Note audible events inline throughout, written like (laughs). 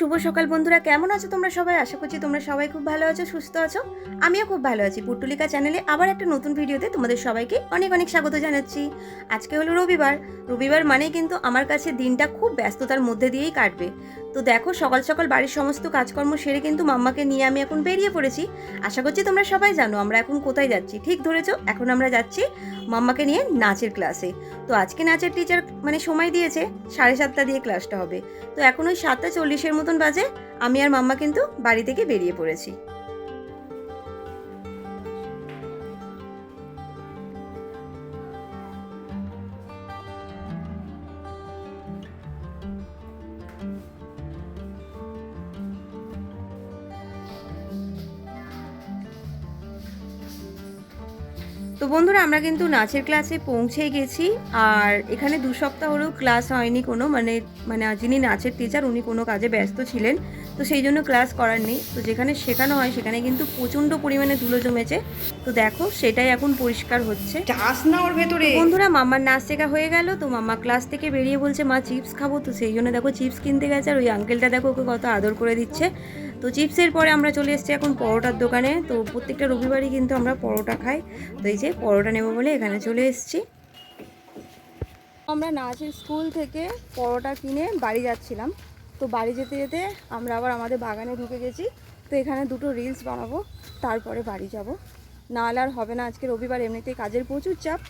শুভ সকাল বন্ধুরা, কেমন আছো তোমরা সবাই? আশা করছি তোমরা সবাই খুব ভালো আছো, সুস্থ আছো। আমিও খুব ভালো আছি। পুটুলিকা চ্যানেলে আবার একটা নতুন ভিডিওতে তোমাদের সবাইকে অনেক অনেক স্বাগত জানাচ্ছি। আজকে হলো রবিবার। রবিবার মানে কিন্তু আমার কাছে দিনটা খুব ব্যস্ততার মধ্যে দিয়েই কাটবে। তো দেখো, সকাল সকাল বাড়ির সমস্ত কাজকর্ম সেরে কিন্তু মাম্মাকে নিয়ে আমি এখন বেরিয়ে পড়েছি। আশা করছি তোমরা সবাই জানো আমরা এখন কোথায় যাচ্ছি। ঠিক ধরেছো, এখন আমরা যাচ্ছি মাম্মাকে নিয়ে নাচের ক্লাসে তো আজকে নাচের টিচার মানে সময় দিয়েছে, সাড়ে সাতটা দিয়ে ক্লাসটা হবে। তো এখন ওই সাতটা চল্লিশের মতন বাজে, আমি আর মাম্মা কিন্তু বাড়ি থেকে বেরিয়ে পড়েছি। তো বন্ধুরা আমরা কিন্তু নাচের ক্লাসে পৌঁছে গেছি। আর এখানে দু সপ্তাহ হলেও ক্লাস হয়নি কোনো মানে মানে যিনি নাচের টিচার উনি কোনো কাজে ব্যস্ত ছিলেন। তো সেই জন্য ক্লাস করার নেই। তো যেখানে শেখানো হয় সেখানে কিন্তু প্রচণ্ড পরিমাণে ধুলো জমেছে। তো দেখো সেটাই এখন পরিষ্কার হচ্ছে। না ওর ভেতরে। বন্ধুরা মামার নাচ শেখা হয়ে গেল। তো মাম্মা ক্লাস থেকে বেরিয়ে বলছে মা চিপস খাব। তো সেই জন্য দেখো চিপস কিনতে গেছে। আর ওই আঙ্কেলটা দেখো ওকে কত আদর করে দিচ্ছে। তো চিপসের পরে আমরা চলে এসেছি এখন পরোটার দোকানে। তো প্রত্যেকটা রবিবারই কিন্তু আমরা পরোটা খাই। তো এই যে পরোটা নেব বলে এখানে চলে এসেছি। আমরা নাচের স্কুল থেকে পরোটা কিনে বাড়ি যাচ্ছিলাম। তো বাড়ি যেতে যেতে আমরা আবার আমাদের বাগানে ঢুকে গেছি। তো এখানে দুটো রিলস বানাবো, তারপরে বাড়ি যাব। নাহলে আর হবে না, আজকে রবিবার, এমনিতেই কাজের প্রচুর চাপ।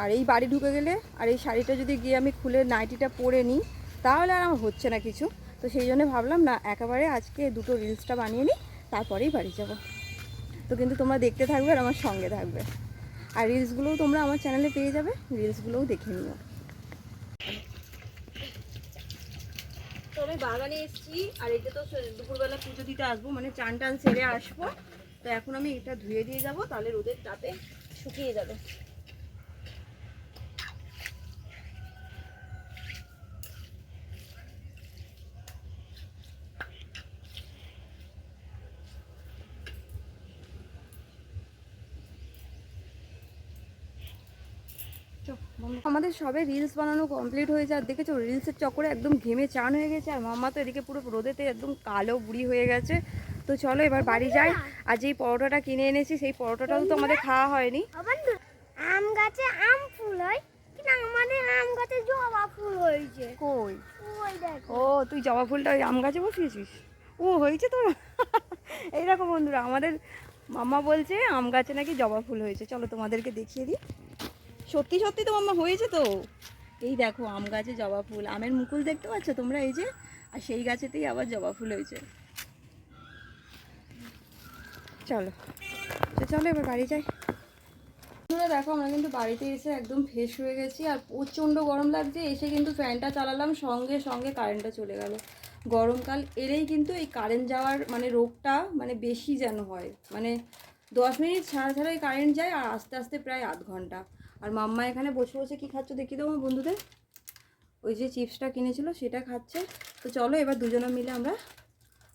আর এই বাড়ি ঢুকে গেলে আর এই শাড়িটা যদি গিয়ে আমি খুলে নাইটিটা পরে নিই, তাহলে আর আমার হচ্ছে না কিছু। তো সেই জন্য ভাবলাম, না, একেবারে আজকে দুটো রিলসটা বানিয়ে নিই, তারপরেই বাড়ি যাব। তো কিন্তু তোমরা দেখতে থাকবে আর আমার সঙ্গে থাকবে। আর রিলসগুলোও তোমরা আমার চ্যানেলে পেয়ে যাবে, রিলসগুলোও দেখে নিও। তবে বাগানে এসেছি, আর এটা তো দুপুরবেলা পুজো দিতে আসব মানে চান টান সেরে আসব। তো এখন আমি এটা ধুয়ে দিয়ে যাব, তাহলে রোদের তাপে শুকিয়ে যাবে। আমাদের সবে রিলস বানানো কমপ্লিট হয়েছে আর দেখেছ রিলসের চক্করে একদম ঘেমে চান হয়ে গেছে। আর মাম্মা তো এদিকে পুরো রোদেতে একদম কালো বুড়ি হয়ে গেছে। তো চলো এবার বাড়ি যাই। আর যেই পরোটাটা কিনে এনেছি সেই পরোটাটাও তো আমাদের খাওয়া হয়নি। আম গাছে আম ফুল হয়? আমাদের আম গাছে জবা ফুল হয়েছে। কই? ও তুই জবা ফুলটা ওই আম গাছে বসিয়েছিস? ও হয়েছে তোর (laughs) এই দেখো বন্ধুরা আমাদের মাম্মা বলছে আম গাছে নাকি জবা ফুল হয়েছে। চলো তোমাদেরকে দেখিয়ে দিই। সত্যি সত্যি তো মাম্মা হয়েছে তো। এই দেখো, আম গাছে জবা ফুল, আমের মুকুল দেখতে পাচ্ছ তোমরা এই যে? আর সেই গাছেতেই আবার জবা ফুল হয়েছে। চলো চলো এবার বাড়ি যাই। দেখো, আমরা কিন্তু বাড়িতে এসে একদম ফ্রেশ হয়ে গেছি, আর প্রচণ্ড গরম লাগছে, এসে কিন্তু ফ্যানটা চালালাম, সঙ্গে সঙ্গে কারেন্টটা চলে গেল। গরমকাল এলেই কিন্তু এই কারেন্ট যাওয়ার মানে রোগটা মানে বেশি যেন হয়। মানে দশ মিনিট ছাড়া ছাড়াই কারেন্ট যায়, আর আস্তে আস্তে প্রায় আধ ঘণ্টা। আর মাম্মা এখানে বসে বসে কি খাচ্ছ দেখিয়ে দেবো বন্ধুদের? ওই যে চিপসটা কিনেছিল, সেটা খাচ্ছে। তো চলো এবার দুজনে মিলে আমরা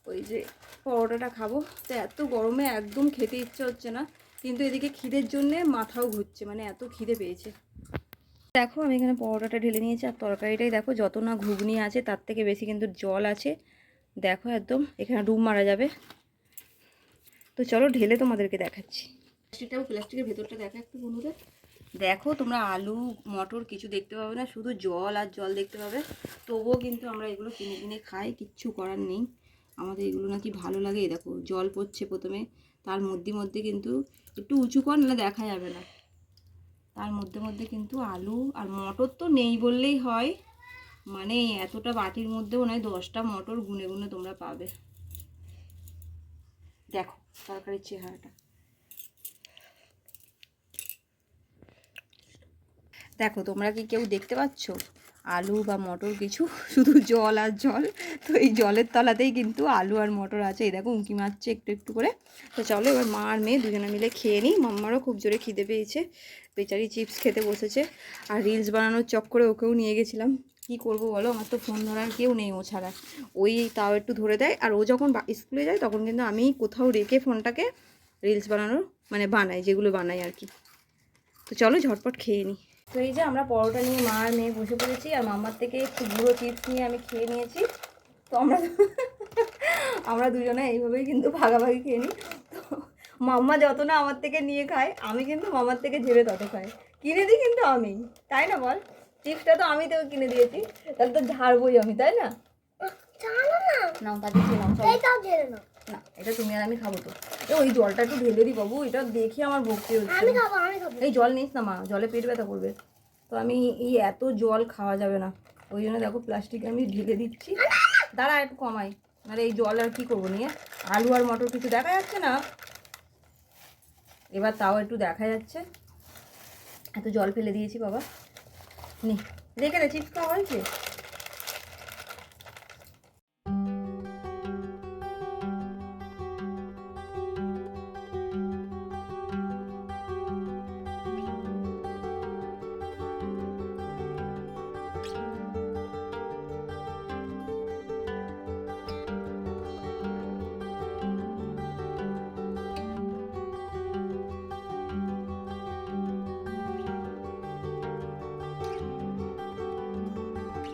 ওই যে পরোটাটা খাব। তো এত গরমে একদম খেতে ইচ্ছে হচ্ছে না, কিন্তু এদিকে খিদের জন্যে মাথাও ঘুরছে মানে এত খিদে পেয়েছে। দেখো, আমি এখানে পরোটাটা ঢেলে নিয়েছি, আর তরকারিটাই দেখো, যত না ঘুগনি আছে, তার থেকে বেশি কিন্তু জল আছে। দেখো একদম, এখানে ডুব মারা যাবে। তো চলো ঢেলে তোমাদেরকে দেখাচ্ছি। প্লাস্টিকটাও, প্লাস্টিকের ভেতরটা দেখা একটু বন্ধুদের। দেখো তোমরা আলু, মটর কিছু দেখতে পাবে না, শুধু জল আর জল দেখতে পাবে। তবুও কিন্তু আমরা এগুলো কিনে কিনে খাই, কিচ্ছু করার নেই। আমাদের এগুলো নাকি ভালো লাগে দেখো জল পড়ছে প্রথমে। তার মধ্যে মধ্যে কিন্তু একটু উঁচু কর না দেখা যাবে না। তার মধ্যে মধ্যে কিন্তু আলু আর মটর তো নেই বললেই হয়। মানে এতটা বাটির মধ্যেও নয় দশটা মটর গুনে গুনে তোমরা পাবে। দেখো, তরকারির চেহারাটা। দেখো, তোমরা কি কেউ দেখতে পাচ্ছ? আলু বা মটর কিছু? (laughs) শুধু জল আর জল। তো এই জলের তলাতেই কিন্তু আলু আর মটর আছে। এই দেখো, উঁকি মারছে একটু একটু করে। তো চলো, এবার মা আর মেয়ে দুজনে মিলে খেয়ে নিই। মাম্মারও খুব জোরে খিদে পেয়েছে। বেচারি চিপস খেতে বসেছে। আর রিলস বানানোর চক্করে ওকেও নিয়ে গেছিলাম। কি করব বলো? আমার তো ফোন ধরার কেউ নেই ও ছাড়া। ওই তাও একটু ধরে দেয়। আর ও যখন স্কুলে যায়, তখন কিন্তু আমি কোথাও রেখে ফোনটাকে রিলস বানানোর মানে বানাই, যেগুলো বানাই আর কি। তো চলো, ঝটপট খেয়ে নিই। তো এই যে আমরা পরোটা নিয়ে মা আর মেয়ে বসে পড়েছি আর মামার থেকে একটু গুঁড়ো চিপস নিয়ে আমি খেয়ে নিয়েছি। তো আমরা (laughs) আমরা দুজনে এইভাবেই কিন্তু ভাগাভাগি খেয়ে নিই। তো মাম্মা যত না আমার থেকে নিয়ে খায় আমি কিন্তু মামার থেকে ঝেড়ে তত খাই। কিনে দিই কিন্তু আমি তাই না বল? চিপসটা তো আমি তোকে কিনে দিয়েছি তাহলে তো ঝাড়বই আমি তাই না? জানো না। নাও খেয়ে না এটা তুমি আর আমি খাব তো। এ ওই জলটা একটু ঢেলে দিই বাবু এটা দেখে আমার ভক্তি হচ্ছে। আমি খাব আমি খাব। এই জল নিস না মা জলে পেট ব্যথা করবে। তো আমি এই এত জল খাওয়া যাবে না। ওই জন্য দেখো প্লাস্টিকে আমি ঢেলে দিচ্ছি। দাঁড়া একটু কমাই। আরে এই জল আর কি করব নিয়ে? আলু আর মটর কিছু দেখা যাচ্ছে না? এবার তাও একটু দেখা যাচ্ছে। এত জল ফেলে দিয়েছি বাবা। নে রেখে দে চিপস খাওয়া হয়েছে?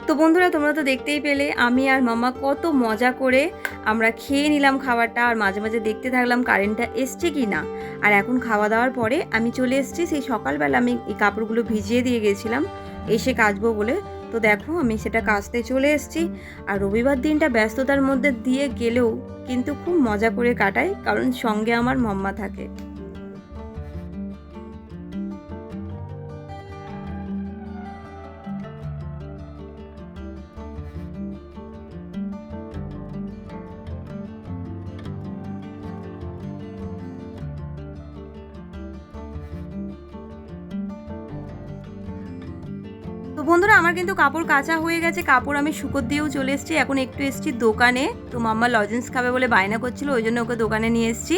তো বন্ধুরা, তোমরা তো দেখতেই পেলে, আমি আর মামা কত মজা করে আমরা খেয়ে নিলাম খাবারটা আর মাঝে মাঝে দেখতে থাকলাম কারেন্টটা এসছে কি না। আর এখন খাওয়া দাওয়ার পরে আমি চলে এসেছি, সেই সকালবেলা আমি এই কাপড়গুলো ভিজিয়ে দিয়ে গেছিলাম, এসে কাচবো বলে। তো দেখো, আমি সেটা কাচতে চলে এসেছি। আর রবিবার দিনটা ব্যস্ততার মধ্যে দিয়ে গেলেও কিন্তু খুব মজা করে কাটাই, কারণ সঙ্গে আমার মাম্মা থাকে। তো বন্ধুরা, আমার কিন্তু কাপড় কাঁচা হয়ে গেছে। কাপড় আমি শুকোর দিয়েও চলে এসেছি। এখন একটু এসেছি দোকানে। তো মাম্মা লজেন্স খাবে বলে বায়না করছিল, ওই জন্য ওকে দোকানে নিয়ে এসেছি।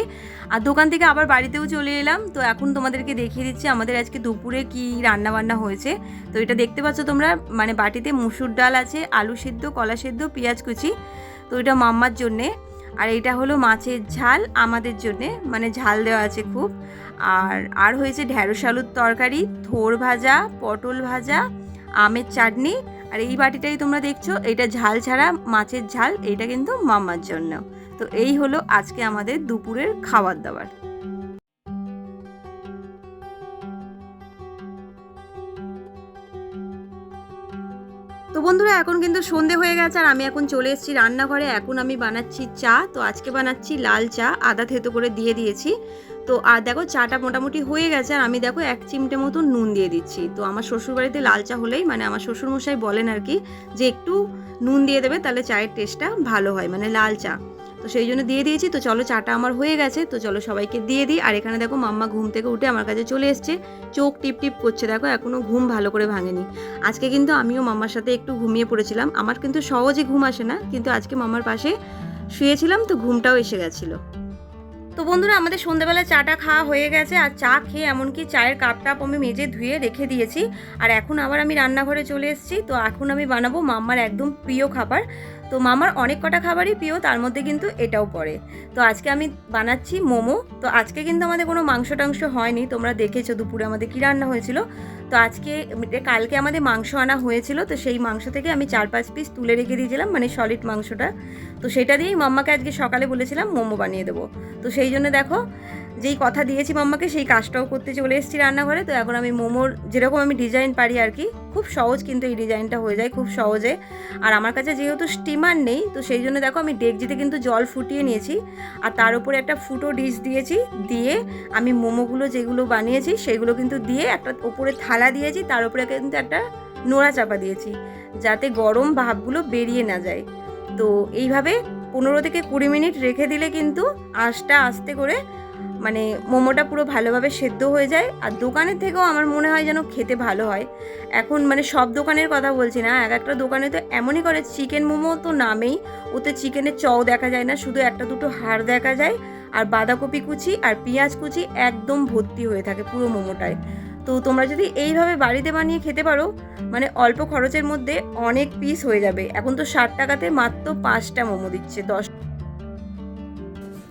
আর দোকান থেকে আবার বাড়িতেও চলে এলাম। তো এখন তোমাদেরকে দেখিয়ে দিচ্ছি আমাদের আজকে দুপুরে কি রান্না বান্না হয়েছে। তো এটা দেখতে পাচ্ছ তোমরা মানে বাটিতে মুসুর ডাল আছে, আলু সেদ্ধ, কলা সেদ্ধ, পেঁয়াজ কুচি। তো এটা মাম্মার জন্যে। আর এটা হলো মাছের ঝাল আমাদের জন্যে মানে ঝাল দেওয়া আছে খুব। আর আর হয়েছে ঢ্যাঁড়স আলুর তরকারি, থোর ভাজা, পটল ভাজা আমের চাটনি, আর এই বাটিটাই তোমরা দেখছ, এটা ঝাল ছাড়া মাছের ঝাল এইটা কিন্তু মাম্মার জন্য। তো এই হলো আজকে আমাদের দুপুরের খাবার দাবার। তো বন্ধুরা, এখন কিন্তু সন্ধে হয়ে গেছে, আর আমি এখন চলে এসেছি রান্নাঘরে। এখন আমি বানাচ্ছি চা, তো আজকে বানাচ্ছি লাল চা, আদা থেতো করে দিয়ে দিয়েছি। তো, আর দেখো চাটা মোটামুটি হয়ে গেছে, আর আমি দেখো এক চিমটে মতো নুন দিয়ে দিচ্ছি। তো আমার শ্বশুরবাড়িতে লাল চা হলেই মানে আমার শ্বশুরমশাই বলেন আর কি, যে একটু নুন দিয়ে দেবে, তাহলে চায়ের টেস্টটা ভালো হয় মানে লাল চা। তো সেই জন্য দিয়ে দিয়েছি, তো চলো চাটা আমার হয়ে গেছে, তো চলো সবাইকে দিয়ে দিই। আর এখানে দেখো মাম্মা ঘুম থেকে উঠে আমার কাছে চলে এসছে, চোখ টিপ টিপ করছে, দেখো এখনও ঘুম ভালো করে ভাঙেনি। আজকে কিন্তু আমিও মাম্মার সাথে একটু ঘুমিয়ে পড়েছিলাম, আমার কিন্তু সহজে ঘুম আসে না, কিন্তু আজকে মাম্মার পাশে শুয়েছিলাম, তো ঘুমটাও এসে গেছিল। তো বন্ধুরা, আমাদের সন্ধ্যাবেলা চাটা খাওয়া হয়ে গেছে আর চা খেয়ে এমনকি চায়ের কাপ টাপ আমি মেজে ধুয়ে রেখে দিয়েছি। আর এখন আবার আমি রান্নাঘরে চলে এসেছি। তো এখন আমি বানাবো মাম্মার একদম প্রিয় খাবার। তো মামার অনেক কটা খাবারই প্রিয়, তার মধ্যে কিন্তু এটাও পড়ে। তো আজকে আমি বানাচ্ছি মোমো। তো আজকে কিন্তু আমাদের কোনো মাংস টাংস হয়নি, তোমরা দেখেছ দুপুরে আমাদের কী রান্না হয়েছিল। তো আজকে কালকে আমাদের মাংস আনা হয়েছিল, তো সেই মাংস থেকে আমি চার পাঁচ পিস তুলে রেখে দিয়েছিলাম মানে সলিড মাংসটা। তো সেটা দিয়েই মাম্মাকে আজকে সকালে বলেছিলাম মোমো বানিয়ে দেবো। তো সেই জন্য দেখো যেই কথা দিয়েছি মাম্মাকে, সেই কাজটাও করতে চলে এসেছি রান্নাঘরে। তো এখন আমি মোমোর যেরকম আমি ডিজাইন পারি আর কি, খুব সহজ কিন্তু এই ডিজাইনটা হয়ে যায় খুব সহজে। আর আমার কাছে যেহেতু স্টিমার নেই, তো সেই জন্য দেখো আমি ডেকজিতে কিন্তু জল ফুটিয়ে নিয়েছি। আর তার উপরে একটা ফুটো ডিশ দিয়েছি, দিয়ে আমি মোমোগুলো যেগুলো বানিয়েছি, সেগুলো কিন্তু দিয়ে একটা ওপরে থালা দিয়েছি, তার উপরে কিন্তু একটা নোড়া চাপা দিয়েছি, যাতে গরম ভাবগুলো বেরিয়ে না যায়। তো এইভাবে পনেরো থেকে কুড়ি মিনিট রেখে দিলে কিন্তু আঁশটা আস্তে করে মানে মোমোটা পুরো ভালোভাবে সেদ্ধ হয়ে যায়। আর দোকানের থেকেও আমার মনে হয় যেন খেতে ভালো হয়। এখন মানে সব দোকানের কথা বলছি না, এক একটা দোকানে তো এমনই করে, চিকেন মোমো তো নামেই। ওতে চিকেনের চও দেখা যায় না, শুধু একটা দুটো হাড় দেখা যায়। আর বাঁধাকপি কুচি আর পেঁয়াজ কুচি একদম ভর্তি হয়ে থাকে পুরো মোমোটায়। তো তোমরা যদি এইভাবে বাড়িতে বানিয়ে খেতে পারো মানে অল্প খরচের মধ্যে অনেক পিস হয়ে যাবে। এখন তো ষাট টাকাতে মাত্র পাঁচটা মোমো দিচ্ছে, দশ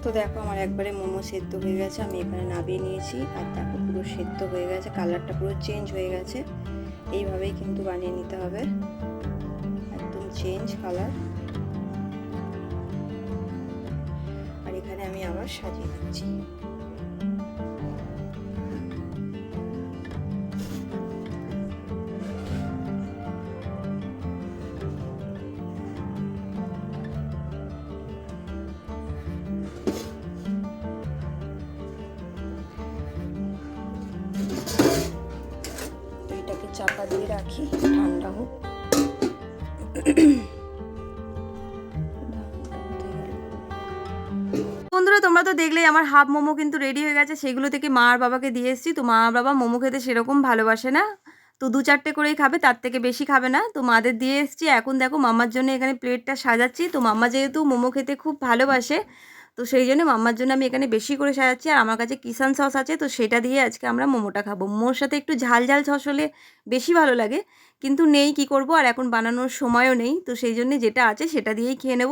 তো দেখো আমার একবারে মোমো সেদ্ধ হয়ে গেছে, আমি এখানে নাবিয়ে নিয়েছি। আর দেখো পুরো সেদ্ধ হয়ে গেছে, কালারটা পুরো চেঞ্জ হয়ে গেছে। এইভাবেই কিন্তু বানিয়ে নিতে হবে। একদম চেঞ্জ কালার আর এখানে আমি আবার সাজিয়ে দিচ্ছি রাখি, ঠান্ডা হোক। বন্ধুরা, তোমরা তো দেখলেই আমার হাফ মোমো কিন্তু রেডি হয়ে গেছে। সেগুলো থেকে মা আর বাবাকে দিয়ে এসেছি। তো মা বাবা মোমো খেতে সেরকম ভালোবাসে না। তো দু চারটে করেই খাবে, তার থেকে বেশি খাবে না। তো মাদের দিয়ে এসেছি। এখন দেখো মাম্মার জন্য এখানে প্লেটটা সাজাচ্ছি। তো মাম্মা যেহেতু মোমো খেতে খুব ভালোবাসে তো সেই জন্য মাম্মার জন্য আমি এখানে বেশি করে সাজাচ্ছি। আর আমার কাছে কিষান সস আছে, তো সেটা দিয়ে আজকে আমরা মোমোটা খাব। মোমোর সাথে একটু ঝাল ঝাল সস হলে বেশি ভালো লাগে। কিন্তু নেই কি করব? আর এখন বানানোর সময়ও নেই। তো সেই জন্য যেটা আছে সেটা দিয়েই খেয়ে নেব।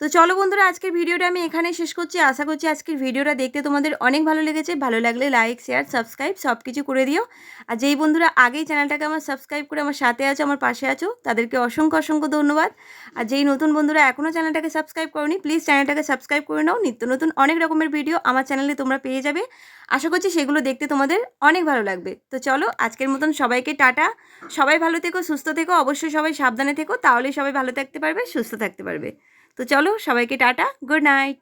তো চলো বন্ধুরা, আজকের ভিডিওটা আমি এখানে শেষ করছি। আশা করছি আজকের ভিডিওটা দেখতে তোমাদের অনেক ভালো লেগেছে। ভালো লাগলে লাইক শেয়ার সাবস্ক্রাইব সব কিছু করে দিও। আর যেই বন্ধুরা আগেই চ্যানেলটাকে আমার সাবস্ক্রাইব করে আমার সাথে আছো, আমার পাশে আছো, তাদেরকে অসংখ্য অসংখ্য ধন্যবাদ। আর যেই নতুন বন্ধুরা এখনও চ্যানেলটাকে সাবস্ক্রাইব করনি প্লিজ চ্যানেলটাকে সাবস্ক্রাইব করে নাও। নিত্য নতুন অনেক রকমের ভিডিও আমার চ্যানেলে তোমরা পেয়ে যাবে। আশা করছি সেগুলো দেখতে তোমাদের অনেক ভালো লাগবে। তো চলো, আজকের মতন সবাইকে টাটা। সবাই ভালো থেকো, সুস্থ থেকো, অবশ্যই সবাই সাবধানে থেকো, তাহলেই সবাই ভালো থাকতে পারবে, সুস্থ থাকতে পারবে। তো চলো সবাইকে টাটা গুড নাইট।